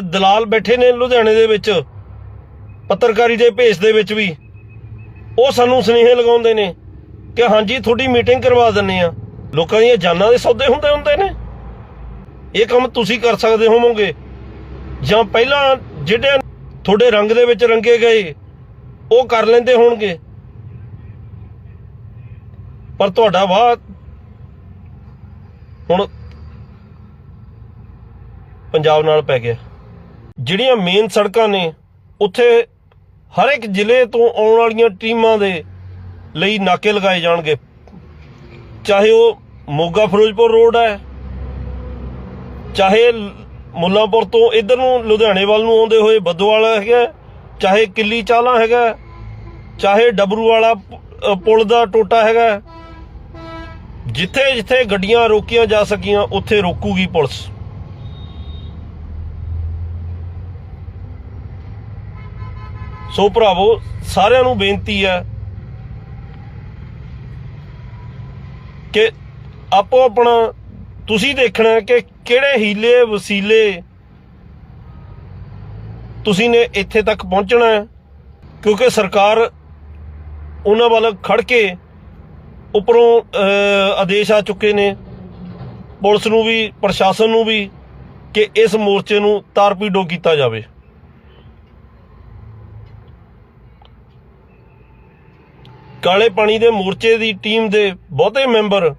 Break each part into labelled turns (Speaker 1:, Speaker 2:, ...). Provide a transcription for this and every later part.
Speaker 1: ਦਲਾਲ ਬੈਠੇ ਨੇ ਲੁਧਿਆਣੇ ਦੇ ਵਿੱਚ, ਪੱਤਰਕਾਰੀ ਦੇ ਭੇਸ ਦੇ ਵਿੱਚ ਵੀ। ਉਹ ਸਾਨੂੰ ਸੁਨੇਹੇ ਲਗਾਉਂਦੇ ਨੇ ਕਿ ਹਾਂਜੀ, ਤੁਹਾਡੀ ਮੀਟਿੰਗ ਕਰਵਾ ਦਿੰਨੇ ਆ ਲੋਕਾਂ ਦੀਆਂ ਜਾਨਾਂ ਦੇ ਸੌਦੇ ਹੁੰਦੇ ਹੁੰਦੇ ਨੇ। ਇਹ ਕੰਮ ਤੁਸੀਂ ਕਰ ਸਕਦੇ ਹੋਵੋਗੇ। ਜਾਂ ਪਹਿਲਾਂ ਜਿਹੜੇ ਤੁਹਾਡੇ ਰੰਗ ਦੇ ਵਿੱਚ ਰੰਗੇ ਗਏ, ਉਹ ਕਰ ਲੈਂਦੇ ਹੋਣਗੇ। ਪਰ ਤੁਹਾਡਾ ਵਾਹ ਹੁਣ ਪੰਜਾਬ ਨਾਲ ਪੈ ਗਿਆ। ਜਿਹੜੀਆਂ ਮੇਨ ਸੜਕਾਂ ਨੇ, ਉੱਥੇ ਹਰ ਇੱਕ ਜ਼ਿਲ੍ਹੇ ਤੋਂ ਆਉਣ ਵਾਲੀਆਂ ਟੀਮਾਂ ਦੇ ਲਈ ਨਾਕੇ ਲਗਾਏ ਜਾਣਗੇ। ਚਾਹੇ ਉਹ ਮੋਗਾ ਫਿਰੋਜ਼ਪੁਰ ਰੋਡ ਹੈ, ਚਾਹੇ ਮੁੱਲਾਪੁਰ ਤੋਂ ਇਧਰ ਨੂੰ ਲੁਧਿਆਣੇ ਵੱਲ ਨੂੰ ਆਉਂਦੇ ਹੋਏ ਬੱਦੋਵਾਲ ਹੈਗਾ ਚਾਹੇ ਕਿੱਲੀ ਚਾਲਾ ਹੈਗਾ ਚਾਹੇ ਡਬਰੂ ਵਾਲਾ ਪੁਲ ਦਾ ਟੋਟਾ ਹੈਗਾ ਜਿੱਥੇ ਜਿੱਥੇ ਗੱਡੀਆਂ ਰੋਕੀਆਂ ਜਾ ਸਕੀਆਂ, ਉੱਥੇ ਰੋਕੂਗੀ ਪੁਲਿਸ। ਸੋ ਭਰਾਵੋ, ਸਾਰਿਆਂ ਨੂੰ ਬੇਨਤੀ ਹੈ ਕਿ ਆਪੋ ਆਪਣਾ ਤੁਸੀਂ ਦੇਖਣਾ ਕਿ ਕਿਹੜੇ ਹੀਲੇ ਵਸੀਲੇ ਤੁਸੀਂ ਨੇ ਇੱਥੇ ਤੱਕ ਪਹੁੰਚਣਾ ਹੈ, ਕਿਉਂਕਿ ਸਰਕਾਰ ਉਹਨਾਂ ਵੱਲ ਖੜ ਕੇ ਉੱਪਰੋਂ ਆਦੇਸ਼ ਆ ਚੁੱਕੇ ਨੇ। ਪੁਲਿਸ ਨੂੰ ਵੀ, ਪ੍ਰਸ਼ਾਸਨ ਨੂੰ ਵੀ ਕਿ ਇਸ ਮੋਰਚੇ ਨੂੰ ਤਾਰਪੀਡੋ ਕੀਤਾ ਜਾਵੇ। ਕਾਲੇ ਪਾਣੀ ਦੇ ਮੋਰਚੇ ਦੀ ਟੀਮ ਦੇ ਬਹੁਤੇ ਮੈਂਬਰ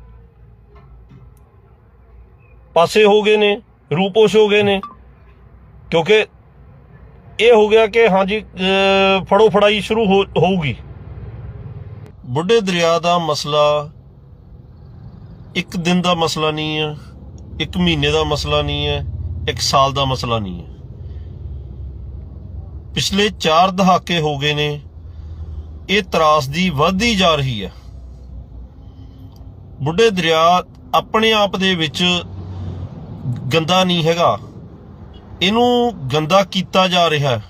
Speaker 1: ਪਾਸੇ ਹੋ ਗਏ ਨੇ, ਰੂਪੋਸ਼ ਹੋ ਗਏ ਨੇ, ਕਿਉਂਕਿ ਇਹ ਹੋ ਗਿਆ ਕਿ ਹਾਂਜੀ ਫੜੋ ਫੜਾਈ ਸ਼ੁਰੂ ਹੋ- ਹੋਊਗੀ। ਬੁੱਢੇ ਦਰਿਆ ਦਾ ਮਸਲਾ ਇੱਕ ਦਿਨ ਦਾ ਮਸਲਾ ਨਹੀਂ ਹੈ, ਇੱਕ ਮਹੀਨੇ ਦਾ ਮਸਲਾ ਨਹੀਂ ਹੈ, ਇੱਕ ਸਾਲ ਦਾ ਮਸਲਾ ਨਹੀਂ ਹੈ। ਪਿਛਲੇ 4 ਦਹਾਕੇ ਹੋ ਗਏ ਨੇ ਇਹ ਤਰਾਸਦੀ ਵੱਧਦੀ ਜਾ ਰਹੀ ਹੈ। ਬੁੱਢੇ ਦਰਿਆ ਆਪਣੇ ਆਪ ਦੇ ਵਿੱਚ ਗੰਦਾ ਨਹੀਂ ਹੈਗਾ। ਇਹਨੂੰ ਗੰਦਾ ਕੀਤਾ ਜਾ ਰਿਹਾ ਹੈ।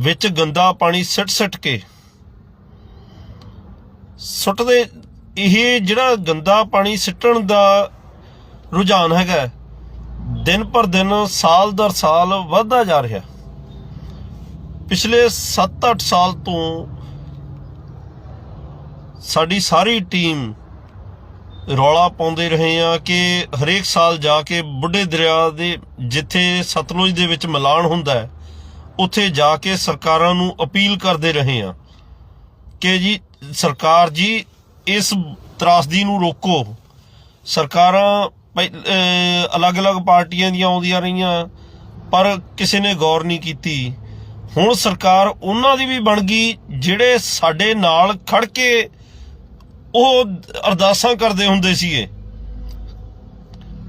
Speaker 1: ਵਿੱਚ ਗੰਦਾ ਪਾਣੀ ਸਿੱਟ ਸਿੱਟ ਕੇ। ਸੁੱਟਦੇ, ਇਹ ਜਿਹੜਾ ਗੰਦਾ ਪਾਣੀ ਸਿੱਟਣ ਦਾ ਰੁਝਾਨ ਹੈਗਾ ਦਿਨ ਪਰ ਦਿਨ, ਸਾਲ ਦਰ ਸਾਲ ਵੱਧਦਾ ਜਾ ਰਿਹਾ ਪਿਛਲੇ 7-8 ਸਾਲ ਤੋਂ ਸਾਡੀ ਸਾਰੀ ਟੀਮ ਰੌਲਾ ਪਾਉਂਦੇ ਰਹੇ ਆ ਕਿ ਹਰੇਕ ਸਾਲ ਜਾ ਕੇ ਬੁੱਢੇ ਦਰਿਆ ਦੇ ਜਿੱਥੇ ਸਤਲੁਜ ਦੇ ਵਿੱਚ ਮਿਲਾਨ ਹੁੰਦਾ ਹੈ, ਉੱਥੇ ਜਾ ਕੇ ਸਰਕਾਰਾਂ ਨੂੰ ਅਪੀਲ ਕਰਦੇ ਰਹੇ ਆ ਕਿ ਜੀ, ਸਰਕਾਰ ਜੀ, ਇਸ ਤਰਾਸਦੀ ਨੂੰ ਰੋਕੋ। ਸਰਕਾਰਾਂ ਪਹਿ- ਅਲੱਗ-ਅਲੱਗ ਪਾਰਟੀਆਂ ਦੀਆਂ ਆਉਂਦੀਆਂ ਰਹੀਆਂ, ਪਰ ਕਿਸੇ ਨੇ ਗੌਰ ਨਹੀਂ ਕੀਤੀ। ਹੁਣ ਸਰਕਾਰ ਉਹਨਾਂ ਦੀ ਵੀ ਬਣ ਗਈ, ਜਿਹੜੇ ਸਾਡੇ ਨਾਲ ਖੜ ਕੇ ਉਹ ਅਰਦਾਸਾਂ ਕਰਦੇ ਹੁੰਦੇ ਸੀਗੇ।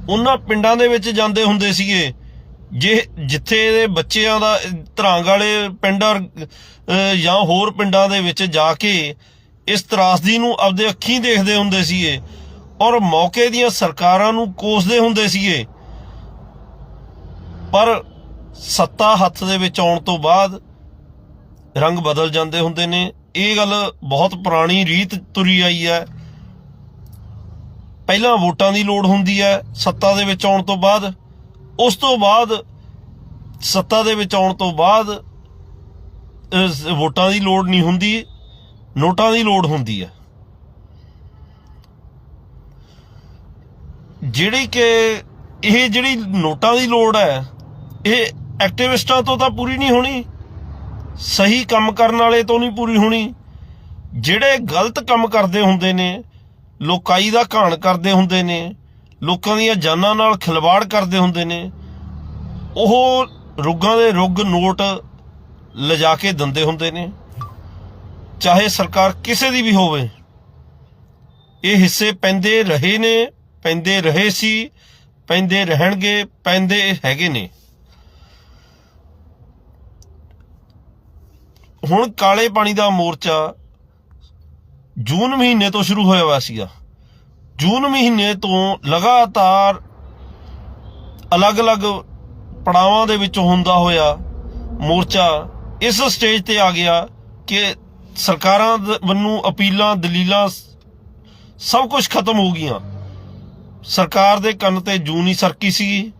Speaker 1: ਉਹਨਾਂ ਪਿੰਡਾਂ ਦੇ ਵਿੱਚ ਜਾਂਦੇ ਹੁੰਦੇ ਸੀਗੇ। ਜੇ ਜਿੱਥੇ ਦੇ ਬੱਚਿਆਂ ਦਾ, ਧਰਾਂਗ ਵਾਲੇ ਪਿੰਡ ਜਾਂ ਹੋਰ ਪਿੰਡਾਂ ਦੇ ਵਿੱਚ ਜਾ ਕੇ ਇਸ ਤਰਾਸਦੀ ਨੂੰ ਆਪਦੇ ਅੱਖੀਂ ਦੇਖਦੇ ਹੁੰਦੇ ਸੀਗੇ ਔਰ ਮੌਕੇ ਦੀਆਂ ਸਰਕਾਰਾਂ ਨੂੰ ਕੋਸਦੇ ਹੁੰਦੇ ਸੀਗੇ। ਪਰ ਸੱਤਾ ਹੱਥ ਦੇ ਵਿੱਚ ਆਉਣ ਤੋਂ ਬਾਅਦ ਰੰਗ ਬਦਲ ਜਾਂਦੇ ਹੁੰਦੇ ਨੇ। ਇਹ ਗੱਲ ਬਹੁਤ ਪੁਰਾਣੀ ਰੀਤ ਤੁਰੀ ਆਈ ਹੈ। ਪਹਿਲਾਂ ਵੋਟਾਂ ਦੀ ਲੋੜ ਹੁੰਦੀ ਹੈ ਸੱਤਾ ਦੇ ਵਿੱਚ ਆਉਣ ਤੋਂ ਬਾਅਦ। ਉਸ ਤੋਂ ਬਾਅਦ, ਸੱਤਾ ਦੇ ਵਿੱਚ ਆਉਣ ਤੋਂ ਬਾਅਦ ਵੋਟਾਂ ਦੀ ਲੋੜ ਨਹੀਂ ਹੁੰਦੀ, ਨੋਟਾਂ ਦੀ ਲੋੜ ਹੁੰਦੀ ਹੈ। ਜਿਹੜੀ ਕਿ, ਇਹ ਜਿਹੜੀ ਨੋਟਾਂ ਦੀ ਲੋੜ ਹੈ, ਇਹ ਐਕਟਿਵਿਸਟਾਂ ਤੋਂ ਤਾਂ ਪੂਰੀ ਨਹੀਂ ਹੋਣੀ। ਸਹੀ ਕੰਮ ਕਰਨ ਵਾਲੇ ਤੋਂ ਨਹੀਂ ਪੂਰੀ ਹੋਣੀ। ਜਿਹੜੇ ਗਲਤ ਕੰਮ ਕਰਦੇ ਹੁੰਦੇ ਨੇ, ਲੋਕਾਈ ਦਾ ਘਾਣ ਕਰਦੇ ਹੁੰਦੇ ਨੇ, ਲੋਕਾਂ ਦੀਆਂ ਜਾਨਾਂ ਨਾਲ ਖਿਲਵਾੜ ਕਰਦੇ ਹੁੰਦੇ ਨੇ, ਉਹ ਰੁੱਗਾਂ ਦੇ ਰੁੱਗ ਨੋਟ ਲਿਜਾ ਕੇ ਦਿੰਦੇ ਹੁੰਦੇ ਨੇ। ਚਾਹੇ ਸਰਕਾਰ ਕਿਸੇ ਦੀ ਵੀ ਹੋਵੇ, ਇਹ ਹਿੱਸੇ ਪੈਂਦੇ ਰਹੇ ਨੇ, ਪੈਂਦੇ ਰਹੇ ਸੀ, ਪੈਂਦੇ ਰਹਿਣਗੇ, ਪੈਂਦੇ ਹੈਗੇ ਨੇ। ਹੁਣ ਕਾਲੇ ਪਾਣੀ ਦਾ ਮੋਰਚਾ ਜੂਨ ਮਹੀਨੇ ਤੋਂ ਸ਼ੁਰੂ ਹੋਇਆ ਹੋਇਆ ਸੀਗਾ। ਜੂਨ ਮਹੀਨੇ ਤੋਂ ਲਗਾਤਾਰ ਅਲੱਗ-ਅਲੱਗ ਪੜਾਵਾਂ ਦੇ ਵਿੱਚ ਹੁੰਦਾ ਹੋਇਆ ਮੋਰਚਾ ਇਸ ਸਟੇਜ ਤੇ ਆ ਗਿਆ ਕਿ ਸਰਕਾਰਾਂ ਵੱਲੋਂ ਅਪੀਲਾਂ, ਦਲੀਲਾਂ ਸਭ ਕੁਝ ਖਤਮ ਹੋ ਗਈਆਂ। ਸਰਕਾਰ ਦੇ ਕੰਨ ਤੇ ਜੂਨੀ ਸਰਕੀ ਸੀ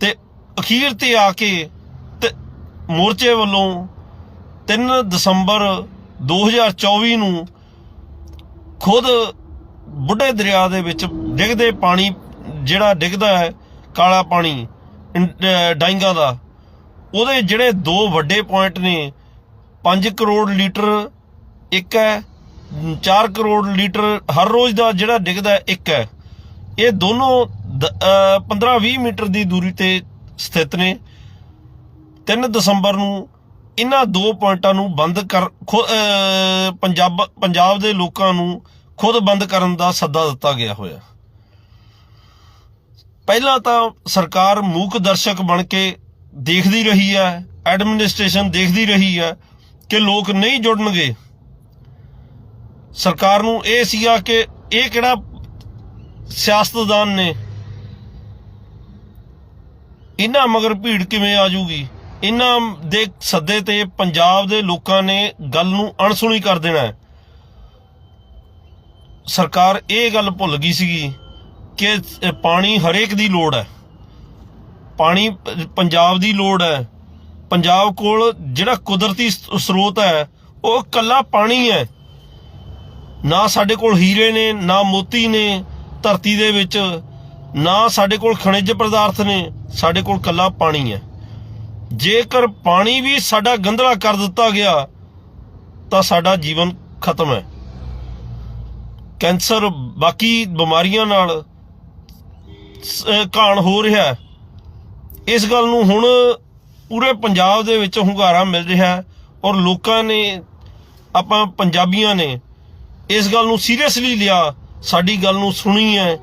Speaker 1: ਤੇ ਅਖੀਰ ਤੇ ਆ ਕੇ ਮੋਰਚੇ ਵੱਲੋਂ 3 ਦਸੰਬਰ 2024 ਨੂੰ ਖੁਦ ਬੁੱਢੇ ਦਰਿਆ ਦੇ ਵਿੱਚ ਡਿੱਗਦੇ ਪਾਣੀ, ਜਿਹੜਾ ਡਿੱਗਦਾ ਹੈ, ਕਾਲਾ ਪਾਣੀ, ਇਨ- ਅਹ ਡਾਈਂਗਾ ਦਾ, ਉਹਦੇ ਜਿਹੜੇ ਦੋ ਵੱਡੇ ਪੁਆਇੰਟ ਨੇ 5 ਕਰੋੜ ਲੀਟਰ ਇੱਕ ਹੈ 4 ਕਰੋੜ ਲੀਟਰ ਹਰ ਰੋਜ਼ ਦਾ ਜਿਹੜਾ ਡਿੱਗਦਾ ਇੱਕ ਹੈ। ਇਹ ਦੋਨੋਂ 15-20 ਮੀਟਰ ਦੀ ਦੂਰੀ ਤੇ ਸਥਿਤ ਨੇ। 3 ਦਸੰਬਰ ਨੂੰ ਇਹਨਾਂ ਦੋ ਪੁਆਇੰਟਾਂ ਨੂੰ ਬੰਦ ਕਰ ਖੁ- ਪੰਜਾਬ ਪੰਜਾਬ ਦੇ ਲੋਕਾਂ ਨੂੰ ਖੁਦ ਬੰਦ ਕਰਨ ਦਾ ਸੱਦਾ ਦਿੱਤਾ ਗਿਆ ਹੋਇਆ। ਪਹਿਲਾਂ ਤਾਂ ਸਰਕਾਰ ਮੂਕ ਦਰਸ਼ਕ ਬਣ ਕੇ ਦੇਖਦੀ ਰਹੀ ਹੈ ਐਡਮਿਨਿਸਟ੍ਰੇਸ਼ਨ ਦੇਖਦੀ ਰਹੀ ਹੈ ਕਿ ਲੋਕ ਨਹੀਂ ਜੁੜਨਗੇ। ਸਰਕਾਰ ਨੂੰ ਇਹ ਸੀਗਾ ਕਿ ਇਹ ਕਿਹੜਾ ਸਿਆਸਤਦਾਨ ਨੇ? ਇਹਨਾਂ ਮਗਰ ਭੀੜ ਕਿਵੇਂ ਆ ਜੂਗੀ ਇਹਨਾਂ ਦੇ ਸੱਦੇ ਤੇ ਪੰਜਾਬ ਦੇ ਲੋਕਾਂ ਨੇ ਗੱਲ ਨੂੰ ਅਣਸੁਣੀ ਕਰ ਦੇਣਾ ਹੈ। ਸਰਕਾਰ ਇਹ ਗੱਲ ਭੁੱਲ ਗਈ ਸੀਗੀ ਕਿ ਪਾਣੀ ਹਰੇਕ ਦੀ ਲੋੜ ਹੈ। ਪਾਣੀ ਪੰਜਾਬ ਦੀ ਲੋੜ ਹੈ। ਪੰਜਾਬ ਕੋਲ ਜਿਹੜਾ ਕੁਦਰਤੀ ਸਰੋਤ ਹੈ, ਉਹ ਕੱਲਾ ਪਾਣੀ ਹੈ। ਨਾ ਸਾਡੇ ਕੋਲ ਹੀਰੇ ਨੇ, ਨਾ ਮੋਤੀ ਨੇ ਧਰਤੀ ਦੇ ਵਿੱਚ, ਨਾ ਸਾਡੇ ਕੋਲ ਖਣਿਜ ਪਦਾਰਥ ਨੇ, ਸਾਡੇ ਕੋਲ ਕੱਲਾ ਪਾਣੀ ਹੈ। ਜੇਕਰ ਪਾਣੀ ਵੀ ਸਾਡਾ ਗੰਧਲਾ ਕਰ ਦਿੱਤਾ ਗਿਆ, ਤਾਂ ਸਾਡਾ ਜੀਵਨ ਖਤਮ ਹੈ। ਕੈਂਸਰ ਬਾਕੀ ਬਿਮਾਰੀਆਂ ਨਾਲ ਸ- ਘਾਣ ਹੋ ਰਿਹਾ ਇਸ ਗੱਲ ਨੂੰ ਹੁਣ ਪੂਰੇ ਪੰਜਾਬ ਦੇ ਵਿੱਚ ਹੁੰਗਾਰਾ ਮਿਲ ਰਿਹਾ ਔਰ ਲੋਕਾਂ ਨੇ, ਆਪਾਂ ਪੰਜਾਬੀਆਂ ਨੇ ਇਸ ਗੱਲ ਨੂੰ ਸੀਰੀਅਸਲੀ ਲਿਆ, ਸਾਡੀ ਗੱਲ ਨੂੰ ਸੁਣੀ ਹੈ।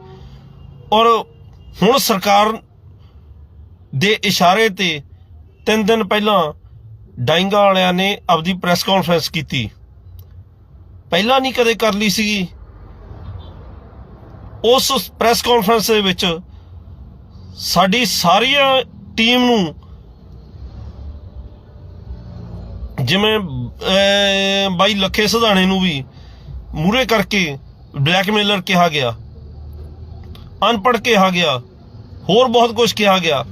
Speaker 1: ਔਰ ਹੁਣ ਸਰਕਾਰ ਦੇ ਇਸ਼ਾਰੇ ਤੇ ਤਿੰਨ ਦਿਨ ਪਹਿਲਾਂ ਡਾਇੰਗਾ ਵਾਲਿਆਂ ਨੇ ਆਪਦੀ ਪ੍ਰੈਸ ਕਾਨਫਰੰਸ ਕੀਤੀ। ਪਹਿਲਾਂ ਨਹੀਂ ਕਦੇ ਕਰ ਲਈ ਸੀਗੀ। ਉਸ ਪ੍ਰੈਸ ਕਾਨਫਰੰਸ ਦੇ ਵਿੱਚ ਸਾਡੀ ਸਾਰੀਆਂ ਟੀਮ ਨੂੰ ਜਿਵੇਂ ਬਾਈ ਲੱਖੇ ਸਧਾਣੇ ਨੂੰ ਵੀ ਮੂਰੇ ਕਰਕੇ ਬਲੈਕਮੇਲਰ ਕਿਹਾ ਗਿਆ। ਅਨਪੜ੍ਹ ਕਿਹਾ ਗਿਆ। ਹੋਰ ਬਹੁਤ ਕੁਝ ਕਿਹਾ ਗਿਆ।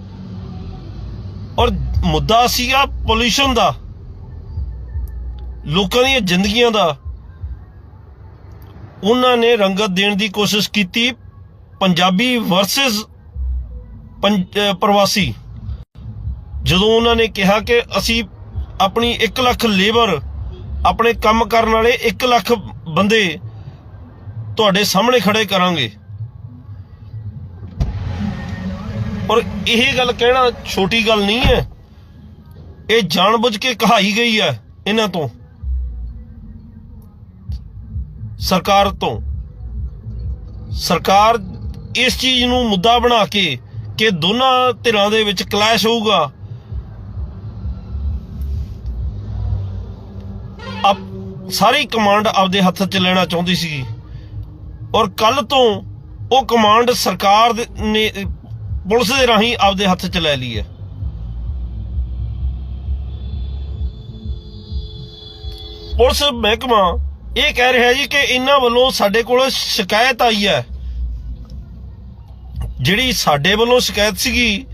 Speaker 1: ਔਰ ਮੁੱਦਾ ਸੀਗਾ ਪੋਲੂਸ਼ਨ ਦਾ, ਲੋਕਾਂ ਦੀਆਂ ਜ਼ਿੰਦਗੀਆਂ ਦਾ। ਉਹਨਾਂ ਨੇ ਰੰਗਤ ਦੇਣ ਦੀ ਕੋਸ਼ਿਸ਼ ਕੀਤੀ, ਪੰਜਾਬੀ ਵਰਸਸ ਪ੍ਰਵਾਸੀ। ਜਦੋਂ ਉਹਨਾਂ ਨੇ ਕਿਹਾ ਕਿ ਅਸੀਂ ਆਪਣੀ 1 ਲੱਖ ਲੇਬਰ, ਆਪਣੇ ਕੰਮ ਕਰਨ ਵਾਲੇ 1 ਲੱਖ ਬੰਦੇ ਤੁਹਾਡੇ ਸਾਹਮਣੇ ਖੜੇ ਕਰਾਂਗੇ। ਔਰ ਇਹ ਗੱਲ ਕਹਿਣਾ ਛੋਟੀ ਗੱਲ ਨਹੀਂ ਹੈ। ਇਹ ਜਾਣਬੁੱਝ ਕੇ ਕਹਾਈ ਗਈ ਹੈ ਇਹਨਾਂ ਤੋਂ। ਸਰਕਾਰ ਤੋਂ। ਸਰਕਾਰ ਇਸ ਚੀਜ਼ ਨੂੰ ਮੁੱਦਾ ਬਣਾ ਕੇ ਕਿ ਦੋਨਾਂ ਧਿਰਾਂ ਦੇ ਵਿੱਚ ਕਲੈਸ਼ ਹੋਊਗਾ। ਅਬ ਸਾਰੀ ਕਮਾਂਡ ਆਪਦੇ ਹੱਥ 'ਚ ਲੈਣਾ ਚਾਹੁੰਦੀ ਸੀ ਔਰ ਕੱਲ ਤੋਂ ਉਹ ਕਮਾਂਡ ਸਰਕਾਰ ਨੇ ਪੁਲਿਸ ਦੇ ਰਾਹੀਂ ਆਪਦੇ ਹੱਥ 'ਚ ਲੈ ਲਈ ਹੈ। ਪੁਲਿਸ ਮਹਿਕਮਾ ਇਹ ਕਹਿ ਰਿਹਾ ਜੀ ਕਿ ਇਹਨਾਂ ਵੱਲੋਂ ਸਾਡੇ ਕੋਲ ਸ਼ਿਕਾਇਤ ਆਈ ਹੈ। ਜਿਹੜੀ ਸਾਡੇ ਵੱਲੋਂ ਸ਼ਿਕਾਇਤ ਸੀਗੀ,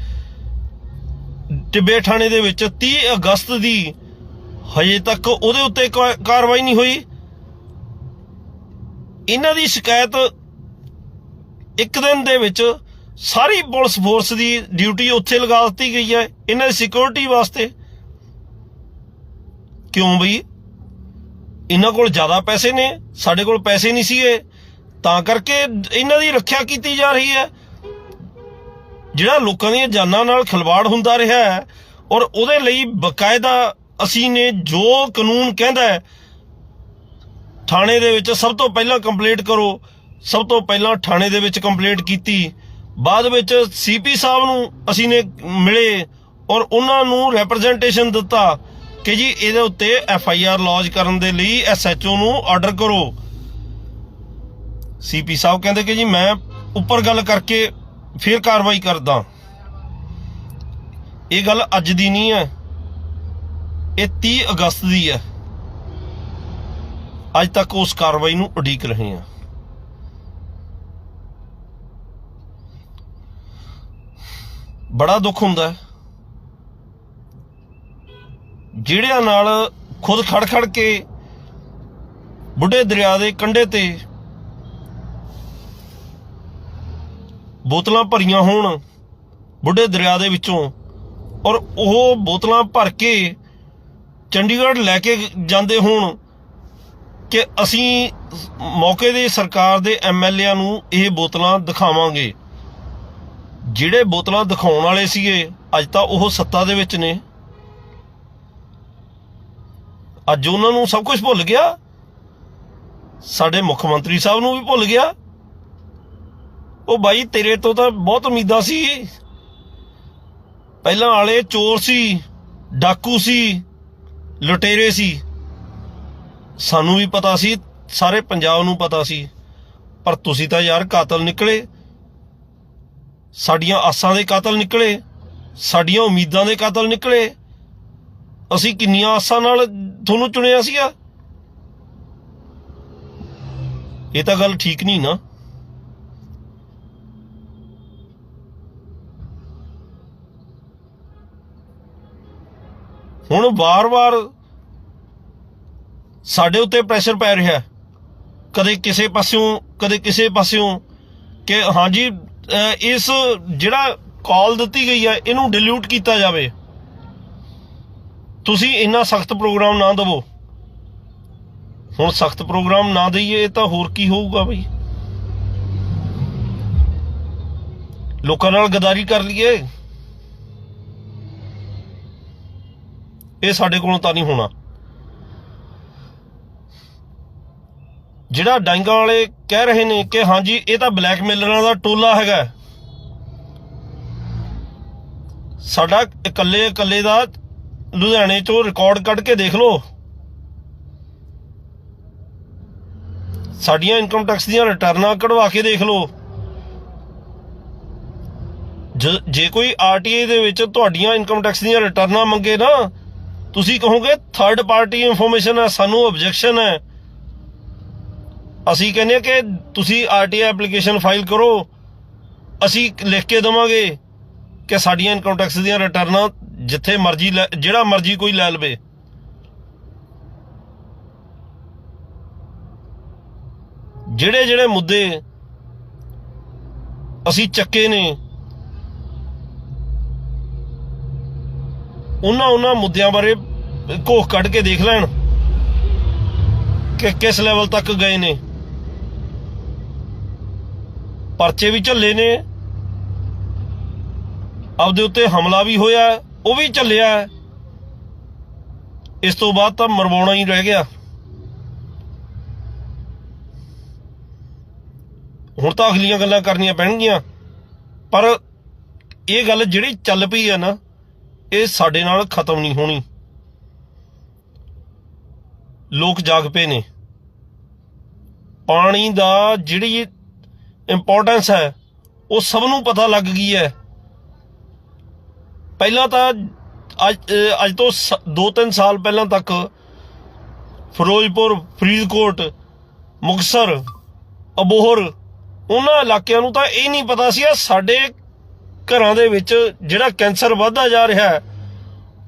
Speaker 1: ਟਿੱਬੇ ਥਾਣੇ ਦੇ ਵਿੱਚ 30 ਅਗਸਤ ਦੀ ਹਜੇ ਤੱਕ ਉਹਦੇ ਉੱਤੇ ਕਾ- ਕਾਰਵਾਈ ਨਹੀਂ ਹੋਈ। ਇਹਨਾਂ ਦੀ ਸ਼ਿਕਾਇਤ ਇੱਕ ਦਿਨ ਦੇ ਵਿੱਚ ਸਾਰੀ ਪੁਲਿਸ ਫੋਰਸ ਦੀ ਡਿਊਟੀ ਉੱਥੇ ਲਗਾ ਦਿੱਤੀ ਗਈ ਹੈ। ਇਹਨਾਂ ਦੀ ਸਿਕਿਉਰਿਟੀ ਵਾਸਤੇ ਕਿਉਂ ਬਈ? ਇਹਨਾਂ ਕੋਲ ਜ਼ਿਆਦਾ ਪੈਸੇ ਨੇ, ਸਾਡੇ ਕੋਲ ਪੈਸੇ ਨਹੀਂ ਸੀਗੇ। ਤਾਂ ਕਰਕੇ ਇਹਨਾਂ ਦੀ ਰੱਖਿਆ ਕੀਤੀ ਜਾ ਰਹੀ ਹੈ। ਜਿਹੜਾ ਲੋਕਾਂ ਦੀਆਂ ਜਾਨਾਂ ਨਾਲ ਖਿਲਵਾੜ ਹੁੰਦਾ ਰਿਹਾ ਹੈ ਔਰ ਉਹਦੇ ਲਈ ਬਕਾਇਦਾ ਅਸੀਂ ਨੇ ਜੋ ਕਾਨੂੰਨ ਕਹਿੰਦਾ ਹੈ, ਥਾਣੇ ਦੇ ਵਿੱਚ ਸਭ ਤੋਂ ਪਹਿਲਾਂ ਕੰਪਲੇਂਟ ਕਰੋ, ਸਭ ਤੋਂ ਪਹਿਲਾਂ ਥਾਣੇ ਦੇ ਵਿੱਚ ਕੰਪਲੇਂਟ ਕੀਤੀ। ਬਾਅਦ ਵਿੱਚ ਸੀਪੀ ਸਾਹਿਬ ਨੂੰ ਅਸੀਂ ਨੇ ਮਿਲੇ ਔਰ ਉਹਨਾਂ ਨੂੰ ਰਿਪਰੈਜ਼ੈਂਟੇਸ਼ਨ ਦਿੱਤਾ। ਕਿ ਜੀ ਇਹਦੇ ਉੱਤੇ ਐਫ ਆਈ ਆਰ ਲੌਜ ਕਰਨ ਦੇ ਲਈ ਐਸ ਐਚ ਓ ਨੂੰ ਆਰਡਰ ਕਰੋ। ਸੀਪੀ ਸਾਹਿਬ ਕਹਿੰਦੇ ਕਿ ਜੀ ਮੈਂ ਉੱਪਰ ਗੱਲ ਕਰਕੇ ਫਿਰ ਕਾਰਵਾਈ ਕਰਦਾ। ਇਹ ਗੱਲ ਅੱਜ ਦੀ ਨਹੀਂ ਹੈ। ਇਹ 30 ਅਗਸਤ ਦੀ ਹੈ। ਅੱਜ ਤੱਕ ਉਸ ਕਾਰਵਾਈ ਨੂੰ ਉਡੀਕ ਰਹੇ ਹਾਂ। ਬੜਾ ਦੁੱਖ ਹੁੰਦਾ ਹੈ। ਜਿਹੜਿਆਂ ਨਾਲ ਖੁਦ ਖੜ ਖੜ ਕੇ ਬੁੱਢੇ ਦਰਿਆ ਦੇ ਕੰਢੇ ਤੇ ਬੋਤਲਾਂ ਭਰੀਆਂ ਹੋਣ, ਬੁੱਢੇ ਦਰਿਆ ਦੇ ਵਿੱਚੋਂ, ਔਰ ਉਹ ਬੋਤਲਾਂ ਭਰ ਕੇ ਚੰਡੀਗੜ੍ਹ ਲੈ ਕੇ ਜਾਂਦੇ ਹੋਣ ਕਿ ਅਸੀਂ ਮੌਕੇ ਦੇ ਸਰਕਾਰ ਦੇ ਐਮਐਲਏਆਂ ਨੂੰ ਇਹ ਬੋਤਲਾਂ ਦਿਖਾਵਾਂਗੇ। ਜਿਹੜੇ ਬੋਤਲਾਂ ਦਿਖਾਉਣ ਵਾਲੇ ਸੀਗੇ, ਅੱਜ ਤਾਂ ਉਹ ਸੱਤਾ ਦੇ ਵਿੱਚ ਨੇ। ਅੱਜ ਉਹਨਾਂ ਨੂੰ ਸਭ ਕੁਝ ਭੁੱਲ ਗਿਆ। ਸਾਡੇ ਮੁੱਖ ਮੰਤਰੀ ਸਾਹਿਬ ਨੂੰ ਵੀ ਭੁੱਲ ਗਿਆ। ਉਹ ਬਾਈ, ਤੇਰੇ ਤੋਂ ਤਾਂ ਬਹੁਤ ਉਮੀਦਾਂ ਸੀ। ਪਹਿਲਾਂ ਵਾਲੇ ਚੋਰ ਸੀ, ਡਾਕੂ ਸੀ, ਲੁਟੇਰੇ ਸੀ। ਸਾਨੂੰ ਵੀ ਪਤਾ ਸੀ, ਸਾਰੇ ਪੰਜਾਬ ਨੂੰ ਪਤਾ ਸੀ। ਪਰ ਤੁਸੀਂ ਤਾਂ ਯਾਰ ਕਾਤਲ ਨਿਕਲੇ। ਸਾਡੀਆਂ ਆਸਾਂ ਦੇ ਕਾਤਲ ਨਿਕਲੇ। ਸਾਡੀਆਂ ਉਮੀਦਾਂ ਦੇ ਕਾਤਲ ਨਿਕਲੇ। ਅਸੀਂ ਕਿੰਨੀਆਂ ਆਸਾਂ ਨਾਲ ਤੁਹਾਨੂੰ ਚੁਣਿਆ ਸੀਗਾ? ਇਹ ਤਾਂ ਗੱਲ ਠੀਕ ਨਹੀਂ ਨਾ। ਹੁਣ ਵਾਰ-ਵਾਰ ਸਾਡੇ ਉੱਤੇ ਪ੍ਰੈਸ਼ਰ ਪੈ ਰਿਹਾ ਕਦੇ ਕਿਸੇ ਪਾਸਿਓਂ, ਕਦੇ ਕਿਸੇ ਪਾਸਿਓਂ ਕਿ ਹਾਂਜੀ ਇਸ ਜਿਹੜਾ ਕਾਲ ਦਿੱਤੀ ਗਈ ਹੈ, ਇਹਨੂੰ ਡਿਲੀਟ ਕੀਤਾ ਜਾਵੇ। ਤੁਸੀਂ ਇੰਨਾ ਸਖਤ ਪ੍ਰੋਗਰਾਮ ਨਾ ਦਵੋ। ਹੁਣ ਸਖਤ ਪ੍ਰੋਗਰਾਮ ਨਾ ਦਈਏ ਤਾਂ ਹੋਰ ਕੀ ਹੋਊਗਾ ਬਈ? ਲੋਕਾਂ ਨਾਲ ਗਦਾਰੀ ਕਰ ਲਈਏ। ਇਹ ਸਾਡੇ ਕੋਲੋਂ ਤਾਂ ਨਹੀਂ ਹੋਣਾ। ਜਿਹੜਾ ਡਾਂਗਾ ਵਾਲੇ ਕਹਿ ਰਹੇ ਨੇ ਕਿ ਹਾਂਜੀ, ਇਹ ਤਾਂ ਬਲੈਕਮੇਲਰਾਂ ਦਾ ਟੋਲਾ ਹੈਗਾ। ਸਾਡਾ ਇਕੱਲੇ ਇਕੱਲੇ ਦਾ ਲੁਧਿਆਣੇ ਚੋਂ ਰਿਕਾਰਡ ਕੱਢ ਕੇ ਦੇਖ ਲਓ। ਸਾਡੀਆਂ ਇਨਕਮ ਟੈਕਸ ਦੀਆਂ ਰਿਟਰਨਾਂ ਕਢਵਾ ਕੇ ਦੇਖ ਲਓ। ਜੇ ਕੋਈ ਆਰਟੀਆਈ ਦੇ ਵਿੱਚ ਤੁਹਾਡੀਆਂ ਇਨਕਮ ਟੈਕਸ ਦੀਆਂ ਰਿਟਰਨਾਂ ਮੰਗੇ ਨਾ, ਤੁਸੀਂ ਕਹੋਗੇ ਥਰਡ ਪਾਰਟੀ ਇਨਫੋਰਮੇਸ਼ਨ ਹੈ, ਸਾਨੂੰ ਆਬਜੈਕਸ਼ਨ ਹੈ। ਅਸੀਂ ਕਹਿੰਦੇ ਹਾਂ ਕਿ ਤੁਸੀਂ ਆਰਟੀਆਈ ਐਪਲੀਕੇਸ਼ਨ ਫਾਈਲ ਕਰੋ। ਅਸੀਂ ਲਿਖ ਕੇ ਦਵਾਂਗੇ ਕਿ ਸਾਡੀਆਂ ਇਨਕਮ ਟੈਕਸ ਦੀਆਂ ਰਿਟਰਨਾਂ ਜਿੱਥੇ ਮਰਜ਼ੀ ਲੈ- ਜਿਹੜਾ ਮਰਜ਼ੀ ਕੋਈ ਲੈ ਲਵੇ। ਜਿਹੜੇ ਜਿਹੜੇ ਮੁੱਦੇ ਅਸੀਂ ਚੱਕੇ ਨੇ ਉਹਨਾਂ ਉਹਨਾਂ ਮੁੱਦਿਆਂ ਬਾਰੇ ਘੋਖ ਕੱਢ ਕੇ ਦੇਖ ਲੈਣ ਕਿ ਕਿਸ ਲੈਵਲ ਤੱਕ ਗਏ ਨੇ। ਪਰਚੇ ਵੀ ਝੱਲੇ ਨੇ। ਆਪਦੇ ਉੱਤੇ ਹਮਲਾ ਵੀ ਹੋਇਆ। ਉਹ ਵੀ ਝੱਲਿਆ ਇਸ ਤੋਂ ਬਾਅਦ ਤਾਂ ਮਰਵਾਉਣਾ ਹੀ ਰਹਿ ਗਿਆ। ਹੁਣ ਤਾਂ ਅਗਲੀਆਂ ਗੱਲਾਂ ਕਰਨੀਆਂ ਪੈਣਗੀਆਂ। ਪਰ ਇਹ ਗੱਲ ਜਿਹੜੀ ਚੱਲ ਪਈ ਆ ਨਾ, ਇਹ ਸਾਡੇ ਨਾਲ ਖਤਮ ਨਹੀਂ ਹੋਣੀ। ਲੋਕ ਜਾਗ ਪਏ ਨੇ। ਪਾਣੀ ਦਾ ਜਿਹੜੀ ਇੰਪੋਰਟੈਂਸ ਹੈ, ਉਹ ਸਭ ਨੂੰ ਪਤਾ ਲੱਗ ਗਈ ਹੈ। ਪਹਿਲਾਂ ਤਾਂ ਅੱਜ ਅੱਜ ਤੋਂ 2-3 ਸਾਲ ਪਹਿਲਾਂ ਤੱਕ ਫਿਰੋਜ਼ਪੁਰ, ਫਰੀਦਕੋਟ ਮੁਕਸਰ ਅਬੋਹਰ, ਉਹਨਾਂ ਇਲਾਕਿਆਂ ਨੂੰ ਤਾਂ ਇਹ ਨਹੀਂ ਪਤਾ ਸੀ ਆ ਸਾਡੇ ਘਰਾਂ ਦੇ ਵਿੱਚ ਜਿਹੜਾ ਕੈਂਸਰ ਵੱਧਦਾ ਜਾ ਰਿਹਾ ਹੈ,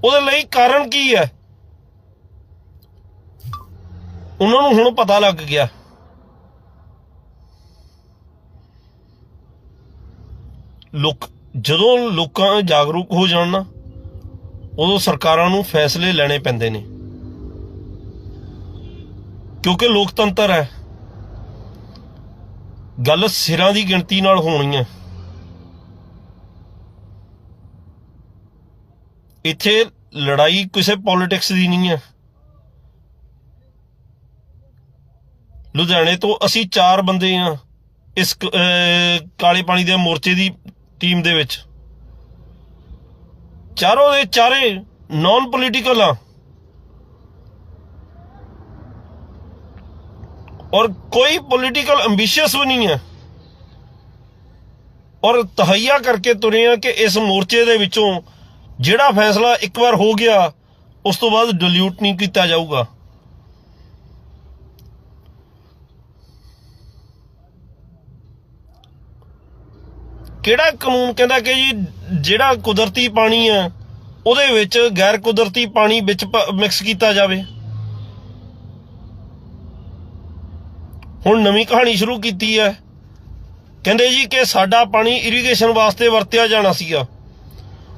Speaker 1: ਉਹਦੇ ਲਈ ਕਾਰਨ ਕੀ ਹੈ? ਉਹਨਾਂ ਨੂੰ ਹੁਣ ਪਤਾ ਲੱਗ ਗਿਆ। ਲੋਕ ਜਦੋਂ ਲੋਕਾਂ ਜਾਗਰੂਕ ਹੋ ਜਾਣ ਨਾ, ਉਦੋਂ ਸਰਕਾਰਾਂ ਨੂੰ ਫੈਸਲੇ ਲੈਣੇ ਪੈਂਦੇ ਨੇ। ਕਿਉਂਕਿ ਲੋਕਤੰਤਰ ਹੈ, ਗੱਲ ਸਿਰਾਂ ਦੀ ਗਿਣਤੀ ਨਾਲ ਹੋਣੀ ਹੈ। ਇੱਥੇ ਲੜਾਈ ਕਿਸੇ ਪੋਲਿਟਿਕਸ ਦੀ ਨਹੀਂ ਹੈ। ਲੁਧਿਆਣੇ ਤੋਂ ਅਸੀਂ ਚਾਰ ਬੰਦੇ ਆ ਇਸ ਕਾਲੇ ਪਾਣੀ ਦੇ ਮੋਰਚੇ ਦੀ ਟੀਮ ਦੇ ਵਿੱਚ। ਚਾਰੋਂ ਦੇ ਚਾਰੇ ਨਾਨ ਪੋਲੀਟੀਕਲ ਆ। ਔਰ ਕੋਈ ਪੋਲੀਟੀਕਲ ਐਂਬੀਸ਼ੀਅਸ ਵੀ ਨਹੀਂ ਹੈ। ਔਰ ਤਹਈਆ ਕਰਕੇ ਤੁਰੇ ਆ ਕਿ ਇਸ ਮੋਰਚੇ ਦੇ ਵਿੱਚੋਂ ਜਿਹੜਾ ਫੈਸਲਾ ਇੱਕ ਵਾਰ ਹੋ ਗਿਆ, ਉਸ ਤੋਂ ਬਾਅਦ ਡਿਲੀਟ ਨਹੀਂ ਕੀਤਾ ਜਾਊਗਾ। ਕਿਹੜਾ ਕਾਨੂੰਨ ਕਹਿੰਦਾ ਕਿ ਜੀ ਜਿਹੜਾ ਕੁਦਰਤੀ ਪਾਣੀ ਹੈ ਉਹਦੇ ਵਿੱਚ ਗੈਰ ਕੁਦਰਤੀ ਪਾਣੀ ਵਿੱਚ ਮਿਕਸ ਕੀਤਾ ਜਾਵੇ? ਹੁਣ ਨਵੀਂ ਕਹਾਣੀ ਸ਼ੁਰੂ ਕੀਤੀ ਹੈ। ਕਹਿੰਦੇ ਜੀ ਕਿ ਸਾਡਾ ਪਾਣੀ ਇਰੀਗੇਸ਼ਨ ਵਾਸਤੇ ਵਰਤਿਆ ਜਾਣਾ ਸੀਗਾ।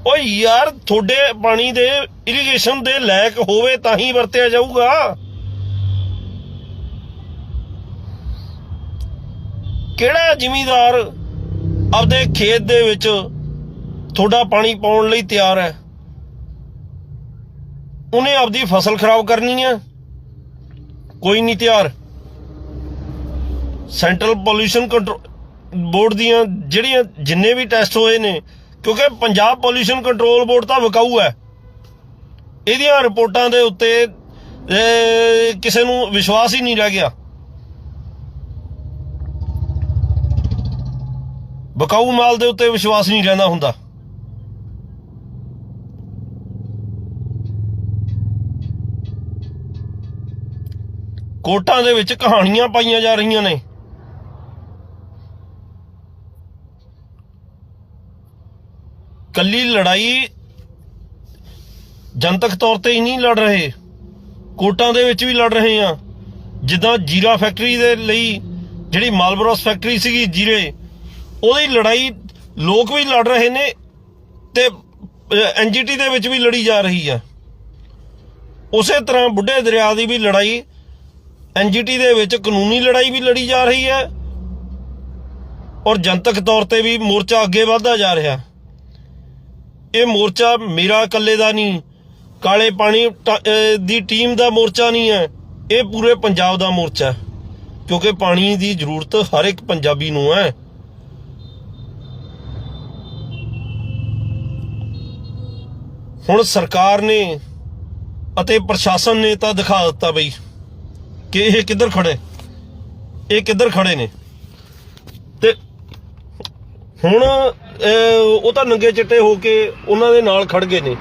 Speaker 1: ਓ ਯਾਰ, ਤੁਹਾਡੇ ਪਾਣੀ ਦੇ ਇਰੀਗੇਸ਼ਨ ਦੇ ਲਾਇਕ ਹੋਵੇ ਤਾਂ ਹੀ ਵਰਤਿਆ ਜਾਊਗਾ। ਕਿਹੜਾ ਜ਼ਿਮੀਦਾਰ ਆਪਦੇ ਖੇਤ ਦੇ ਵਿੱਚ ਤੁਹਾਡਾ ਪਾਣੀ ਪਾਉਣ ਲਈ ਤਿਆਰ ਹੈ। ਉਹਨੇ ਆਪਦੀ ਫਸਲ ਖਰਾਬ ਕਰਨੀ ਹੈ। ਕੋਈ ਨਹੀਂ ਤਿਆਰ। ਸੈਂਟਰਲ ਪੋਲੂਸ਼ਨ ਕੰਟਰੋਲ ਬੋਰਡ ਦੀਆਂ ਜਿਹੜੀਆਂ ਜਿੰਨੇ ਵੀ ਟੈਸਟ ਹੋਏ ਨੇ, ਕਿਉਂਕਿ ਪੰਜਾਬ ਪੋਲੂਸ਼ਨ ਕੰਟਰੋਲ ਬੋਰਡ ਤਾਂ ਵਕਾਊ ਹੈ। ਇਹਦੀਆਂ ਰਿਪੋਰਟਾਂ ਦੇ ਉੱਤੇ ਕਿਸੇ ਨੂੰ ਵਿਸ਼ਵਾਸ ਹੀ ਨਹੀਂ ਰਹਿ ਗਿਆ। ਬਕਾਊ ਮਾਲ ਦੇ ਉੱਤੇ ਵਿਸ਼ਵਾਸ ਨਹੀਂ ਰਹਿੰਦਾ ਹੁੰਦਾ। ਕੋਟਾਂ ਦੇ ਵਿੱਚ ਕਹਾਣੀਆਂ ਪਾਈਆਂ ਜਾ ਰਹੀਆਂ ਨੇ। ਕੱਲੀ ਲੜਾਈ ਜਨਤਕ ਤੌਰ ਤੇ ਹੀ ਨਹੀਂ ਲੜ ਰਹੇ। ਕੋਟਾਂ ਦੇ ਵਿੱਚ ਵੀ ਲੜ ਰਹੇ ਆ ਜਿੱਦਾਂ ਜੀਰਾ ਫੈਕਟਰੀ ਦੇ ਲਈ ਜਿਹੜੀ ਮਾਲਬਰੋਸ ਫੈਕਟਰੀ ਸੀਗੀ ਜੀਰੇ ਉਹਦੀ ਲੜਾਈ, ਲੋਕ ਵੀ ਲੜ ਰਹੇ ਨੇ ਤੇ ਐਨਜੀਟੀ ਦੇ ਵਿੱਚ ਵੀ ਲੜੀ ਜਾ ਰਹੀ ਆ। ਉਸੇ ਤਰ੍ਹਾਂ ਬੁੱਢੇ ਦਰਿਆ ਦੀ ਵੀ ਲੜਾਈ ਐਨਜੀਟੀ ਦੇ ਵਿੱਚ ਕਾਨੂੰਨੀ ਲੜਾਈ ਵੀ ਲੜੀ ਜਾ ਰਹੀ ਹੈ ਔਰ ਜਨਤਕ ਤੌਰ ਤੇ ਵੀ ਮੋਰਚਾ ਅੱਗੇ ਵਧਦਾ ਜਾ ਰਿਹਾ। ਇਹ ਮੋਰਚਾ ਮੇਰਾ ਇਕੱਲੇ ਦਾ ਨਹੀਂ, ਕਾਲੇ ਪਾਣੀ ਦੀ ਟੀਮ ਦਾ ਮੋਰਚਾ ਨਹੀਂ ਹੈ, ਇਹ ਪੂਰੇ ਪੰਜਾਬ ਦਾ ਮੋਰਚਾ ਕਿਉਂਕਿ ਪਾਣੀ ਦੀ ਜ਼ਰੂਰਤ ਹਰ ਇੱਕ ਪੰਜਾਬੀ ਨੂੰ ਹੈ। ਹੁਣ ਸਰਕਾਰ ਨੇ ਅਤੇ ਪ੍ਰਸ਼ਾਸਨ ਨੇ ਤਾਂ ਦਿਖਾ ਦਿੱਤਾ ਬਈ ਕਿ ਇਹ ਕਿੱਧਰ ਖੜੇ, ਇਹ ਕਿੱਧਰ ਖੜੇ ਨੇ। ਤੇ ਹੁਣ ਉਹ ਤਾਂ ਨੰਗੇ ਚਿੱਟੇ ਹੋ ਕੇ ਉਹਨਾਂ ਦੇ ਨਾਲ ਖੜ ਗਏ ਨੇ।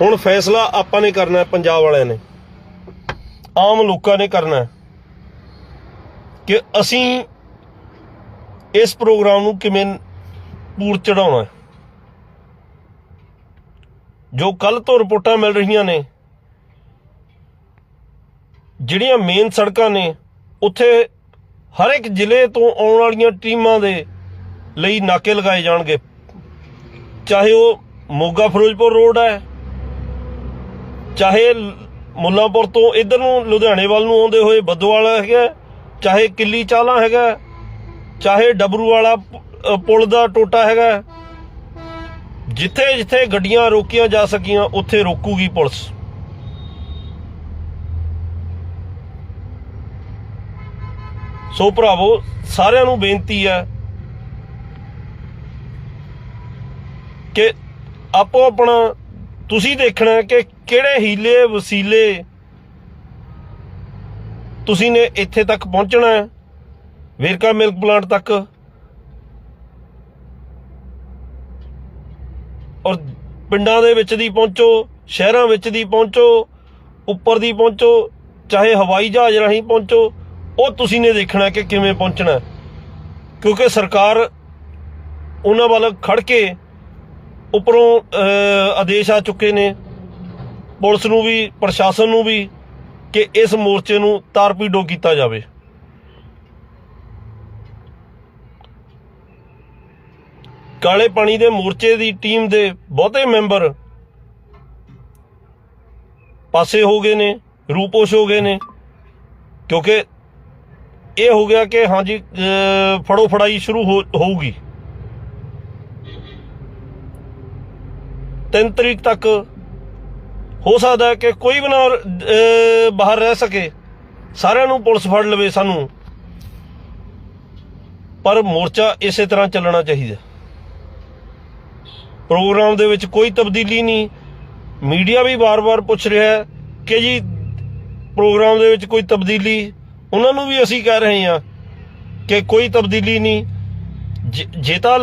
Speaker 1: ਹੁਣ ਫੈਸਲਾ ਆਪਾਂ ਨੇ ਕਰਨਾ ਹੈ, ਪੰਜਾਬ ਵਾਲਿਆਂ ਨੇ। ਆਮ ਲੋਕਾਂ ਨੇ ਕਰਨਾ ਕਿ ਅਸੀਂ ਇਸ ਪ੍ਰੋਗਰਾਮ ਨੂੰ ਕਿਵੇਂ ਪੂਰ ਚੜਾਉਣਾ ਹੈ। ਜੋ ਕੱਲ ਤੋਂ ਰਿਪੋਰਟਾਂ ਮਿਲ ਰਹੀਆਂ ਨੇ, ਜਿਹੜੀਆਂ ਮੇਨ ਸੜਕਾਂ ਨੇ, ਉੱਥੇ ਹਰ ਇੱਕ ਜ਼ਿਲ੍ਹੇ ਤੋਂ ਆਉਣ ਵਾਲੀਆਂ ਟੀਮਾਂ ਦੇ ਲਈ ਨਾਕੇ ਲਗਾਏ ਜਾਣਗੇ। ਚਾਹੇ ਉਹ ਮੋਗਾ ਫਿਰੋਜ਼ਪੁਰ ਰੋਡ ਹੈ, ਚਾਹੇ ਮੁੱਲਾਪੁਰ ਤੋਂ ਇਧਰ ਨੂੰ ਲੁਧਿਆਣੇ ਵੱਲ ਨੂੰ ਆਉਂਦੇ ਹੋਏ ਬੱਦੋਵਾਲ ਹੈਗਾ, ਚਾਹੇ ਕਿੱਲੀ ਚਾਲਾ ਹੈਗਾ, ਚਾਹੇ ਡਬਰੂ ਵਾਲਾ ਪੁਲ ਦਾ ਟੋਟਾ ਹੈਗਾ ਜਿੱਥੇ ਜਿੱਥੇ ਗੱਡੀਆਂ ਰੋਕੀਆਂ ਜਾ ਸਕੀਆਂ, ਉੱਥੇ ਰੋਕੂਗੀ ਪੁਲਿਸ। ਸੋ ਭਰਾਵੋ, ਸਾਰਿਆਂ ਨੂੰ ਬੇਨਤੀ ਹੈ ਕਿ ਆਪੋ ਆਪਣਾ ਤੁਸੀਂ ਦੇਖਣਾ ਕਿ ਕਿਹੜੇ ਹੀਲੇ ਵਸੀਲੇ ਤੁਸੀਂ ਨੇ ਇੱਥੇ ਤੱਕ ਪਹੁੰਚਣਾ ਹੈ। ਵੇਰਕਾ ਮਿਲਕ ਪਲਾਂਟ ਤੱਕ ਔਰ ਪਿੰਡਾਂ ਦੇ ਵਿੱਚ ਦੀ ਪਹੁੰਚੋ, ਸ਼ਹਿਰਾਂ ਵਿੱਚ ਦੀ ਪਹੁੰਚੋ, ਉੱਪਰ ਦੀ ਪਹੁੰਚੋ, ਚਾਹੇ ਹਵਾਈ ਜਹਾਜ਼ ਰਾਹੀਂ ਪਹੁੰਚੋ, ਉਹ ਤੁਸੀਂ ਨੇ ਦੇਖਣਾ ਕਿ ਕਿਵੇਂ ਪਹੁੰਚਣਾ ਕਿਉਂਕਿ ਸਰਕਾਰ ਉਹਨਾਂ ਵੱਲ ਖੜ ਕੇ ਉੱਪਰੋਂ ਆਦੇਸ਼ ਆ ਚੁੱਕੇ ਨੇ। ਪੁਲਿਸ ਨੂੰ ਵੀ, ਪ੍ਰਸ਼ਾਸਨ ਨੂੰ ਵੀ ਕਿ ਇਸ ਮੋਰਚੇ ਨੂੰ ਤਾਰਪੀਡੋ ਕੀਤਾ ਜਾਵੇ। ਕਾਲੇ ਪਾਣੀ ਦੇ ਮੋਰਚੇ ਦੀ ਟੀਮ ਦੇ ਬਹੁਤੇ ਮੈਂਬਰ ਪਾਸੇ ਹੋ ਗਏ ਨੇ, ਰੂਪੋਸ਼ ਹੋ ਗਏ ਨੇ, ਕਿਉਂਕਿ ਇਹ ਹੋ ਗਿਆ ਕਿ ਹਾਂਜੀ ਫੜੋ ਫੜਾਈ ਸ਼ੁਰੂ ਹੋ- ਹੋਊਗੀ। 3 ਤਰੀਕ ਤੱਕ ਹੋ ਸਕਦਾ ਕਿ ਕੋਈ ਵੀ ਨਾ ਬਾਹਰ ਰਹਿ ਸਕੇ। ਸਾਰਿਆਂ ਨੂੰ ਪੁਲਿਸ ਫੜ ਲਵੇ ਸਾਨੂੰ। ਪਰ ਮੋਰਚਾ ਇਸੇ ਤਰ੍ਹਾਂ ਚੱਲਣਾ ਚਾਹੀਦਾ। ਪ੍ਰੋਗਰਾਮ ਦੇ ਵਿੱਚ ਕੋਈ ਤਬਦੀਲੀ ਨਹੀਂ। ਮੀਡੀਆ ਵੀ ਵਾਰ-ਵਾਰ ਪੁੱਛ ਰਿਹਾ ਕਿ ਜੀ ਪ੍ਰੋਗਰਾਮ ਦੇ ਵਿੱਚ ਕੋਈ ਤਬਦੀਲੀ। ਉਹਨਾਂ ਨੂੰ ਵੀ ਅਸੀਂ ਕਹਿ ਰਹੇ ਹਾਂ ਕਿ ਕੋਈ ਤਬਦੀਲੀ ਨਹੀਂ। ਜੇ- ਜੇ ਤਾਂ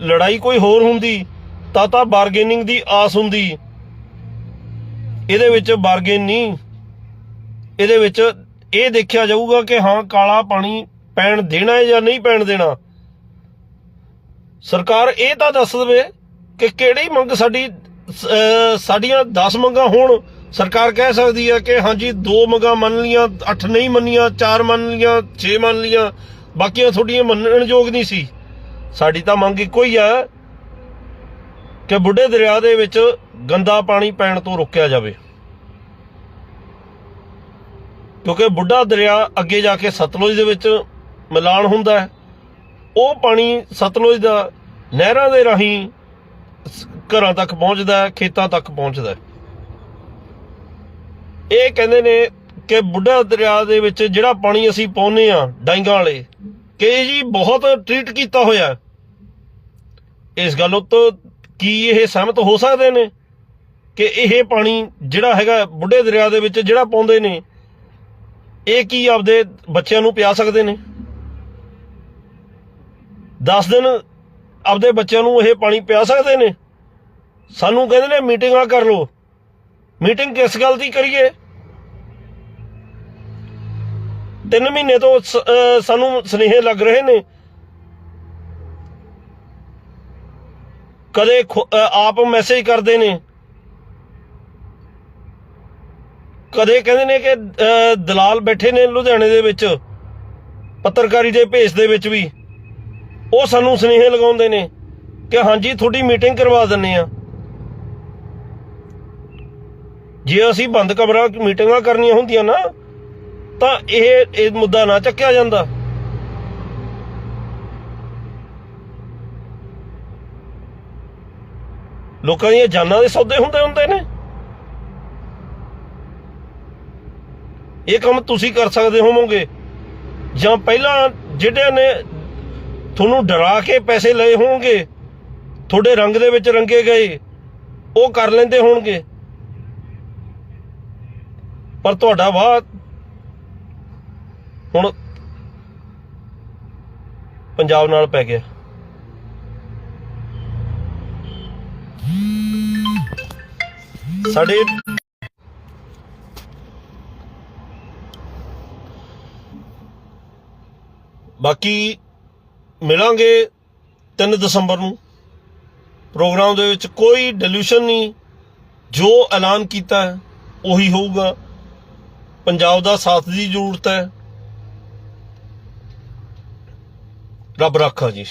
Speaker 1: ਲੜਾਈ ਕੋਈ ਹੋਰ ਹੁੰਦੀ, ਤਾਂ ਤਾਂ ਬਾਰਗੇਨਿੰਗ ਦੀ ਆਸ ਹੁੰਦੀ। ਇਹਦੇ ਵਿੱਚ ਬਾਰਗੇਨ ਨਹੀਂ। ਇਹਦੇ ਵਿੱਚ ਇਹ ਦੇਖਿਆ ਜਾਊਗਾ ਕਿ ਹਾਂ, ਕਾਲਾ ਪਾਣੀ ਪੈਣ ਦੇਣਾ ਹੈ ਜਾਂ ਨਹੀਂ ਪੈਣ ਦੇਣਾ। ਸਰਕਾਰ ਇਹ ਤਾਂ ਦੱਸ ਦੇਵੇ ਕਿ ਕਿਹੜੀ ਮੰਗ ਸਾਡੀ ਸਾਡੀਆਂ 10 ਮੰਗਾਂ ਹੋਣ। ਸਰਕਾਰ ਕਹਿ ਸਕਦੀ ਹੈ ਕਿ ਹਾਂਜੀ, ਦੋ ਮੰਗਾਂ ਮੰਨ ਲੀਆਂ ਅੱਠ ਨਹੀਂ ਮੰਨੀਆਂ, ਚਾਰ ਮੰਨ ਲੀਆਂ ਛੇ ਮੰਨ ਲੀਆਂ ਬਾਕੀਆਂ ਤੁਹਾਡੀਆਂ ਮੰਨਣ ਯੋਗ ਨਹੀਂ ਸੀ। ਸਾਡੀ ਤਾਂ ਮੰਗ ਇੱਕੋ ਹੀ ਹੈ ਕਿ ਬੁੱਢੇ ਦਰਿਆ ਦੇ ਵਿੱਚ ਗੰਦਾ ਪਾਣੀ ਪੈਣ ਤੋਂ ਰੋਕਿਆ ਜਾਵੇ। ਕਿਉਂਕਿ ਬੁੱਢਾ ਦਰਿਆ ਅੱਗੇ ਜਾ ਕੇ ਸਤਲੁਜ ਦੇ ਵਿੱਚ ਮਿਲਾਨ ਹੁੰਦਾ ਹੈ। ਉਹ ਪਾਣੀ ਸਤਲੁਜ ਦਾ ਨਹਿਰਾਂ ਦੇ ਰਾਹੀਂ ਘਰਾਂ ਤੱਕ ਪਹੁੰਚਦਾ ਹੈ, ਖੇਤਾਂ ਤੱਕ ਪਹੁੰਚਦਾ ਹੈ। ਇਹ ਕਹਿੰਦੇ ਨੇ ਕਿ ਬੁੱਢਾ ਦਰਿਆ ਦੇ ਵਿੱਚ ਜਿਹੜਾ ਪਾਣੀ ਅਸੀਂ ਪਾਉਨੇ ਆ ਡਾਂਗਾਂ ਵਾਲੇ, ਕਿ ਇਹ ਜੀ ਬਹੁਤ ਟ੍ਰੀਟ ਕੀਤਾ ਹੋਇਆ ਇਸ ਗੱਲ ਉੱਤੇ ਕੀ ਇਹ ਸਹਿਮਤ ਹੋ ਸਕਦੇ ਨੇ ਕਿ ਇਹ ਪਾਣੀ ਜਿਹੜਾ ਹੈਗਾ ਬੁੱਢੇ ਦਰਿਆ ਦੇ ਵਿੱਚ ਜਿਹੜਾ ਪਾਉਂਦੇ ਨੇ, ਇਹ ਕੀ ਆਪਦੇ ਬੱਚਿਆਂ ਨੂੰ ਪਿਆ ਸਕਦੇ ਨੇ? 10 ਦਿਨ ਆਪਦੇ ਬੱਚਿਆਂ ਨੂੰ ਇਹ ਪਾਣੀ ਪਿਆ ਸਕਦੇ ਨੇ? ਸਾਨੂੰ ਕਹਿੰਦੇ ਨੇ ਮੀਟਿੰਗਾਂ ਕਰ ਲਓ। ਮੀਟਿੰਗ ਕਿਸ ਗੱਲ ਦੀ ਕਰੀਏ? ਤਿੰਨ ਮਹੀਨੇ ਤੋਂ ਸਾਨੂੰ ਸੁਨੇਹੇ ਲੱਗ ਰਹੇ ਨੇ। ਕਦੇ ਖੁ- ਆਪ ਮੈਸੇਜ ਕਰਦੇ ਨੇ। ਕਦੇ ਕਹਿੰਦੇ ਨੇ ਕਿ ਦਲਾਲ ਬੈਠੇ ਨੇ ਲੁਧਿਆਣੇ ਦੇ ਵਿੱਚ, ਪੱਤਰਕਾਰੀ ਦੇ ਭੇਸ ਦੇ ਵਿੱਚ ਵੀ। ਉਹ ਸਾਨੂੰ ਸੁਨੇਹੇ ਲਗਾਉਂਦੇ ਨੇ ਕਿ ਹਾਂਜੀ, ਤੁਹਾਡੀ ਮੀਟਿੰਗ ਕਰਵਾ ਦਿੰਨੇ ਆ ਜੇ ਅਸੀਂ ਬੰਦ ਕਮਰਾ ਮੀਟਿੰਗਾਂ ਕਰਨੀਆਂ ਹੁੰਦੀਆਂ ਨਾ, ਤਾਂ ਇਹ ਇਹ ਮੁੱਦਾ ਨਾ ਚੱਕਿਆ ਜਾਂਦਾ। ਲੋਕਾਂ ਦੀਆਂ ਜਾਨਾਂ ਦੇ ਸੌਦੇ ਹੁੰਦੇ ਹੁੰਦੇ ਨੇ। ਇਹ ਕੰਮ ਤੁਸੀਂ ਕਰ ਸਕਦੇ ਹੋਵੋਗੇ। ਜਾਂ ਪਹਿਲਾਂ ਜਿਹੜਿਆਂ ਨੇ ਤੁਹਾਨੂੰ ਡਰਾ ਕੇ ਪੈਸੇ ਲਏ ਹੋਣਗੇ, ਤੁਹਾਡੇ ਰੰਗ ਦੇ ਵਿੱਚ ਰੰਗੇ ਗਏ, ਉਹ ਕਰ ਲੈਂਦੇ ਹੋਣਗੇ। ਪਰ ਤੁਹਾਡਾ ਵਾਹ ਹੁਣ ਪੰਜਾਬ ਨਾਲ ਪੈ ਗਿਆ। ਸਾਡੇ ਬਾਕੀ ਮਿਲਾਂਗੇ 3 ਦਸੰਬਰ ਨੂੰ। ਪ੍ਰੋਗਰਾਮ ਦੇ ਵਿੱਚ ਕੋਈ ਡਿਲੂਸ਼ਨ ਨਹੀਂ। ਜੋ ਐਲਾਨ ਕੀਤਾ ਹੈ, ਉਹੀ ਹੋਊਗਾ। ਪੰਜਾਬ ਦਾ ਸਾਥ ਦੀ ਜ਼ਰੂਰਤ ਹੈ। ਰੱਬ ਰਾਖਾ ਜੀ।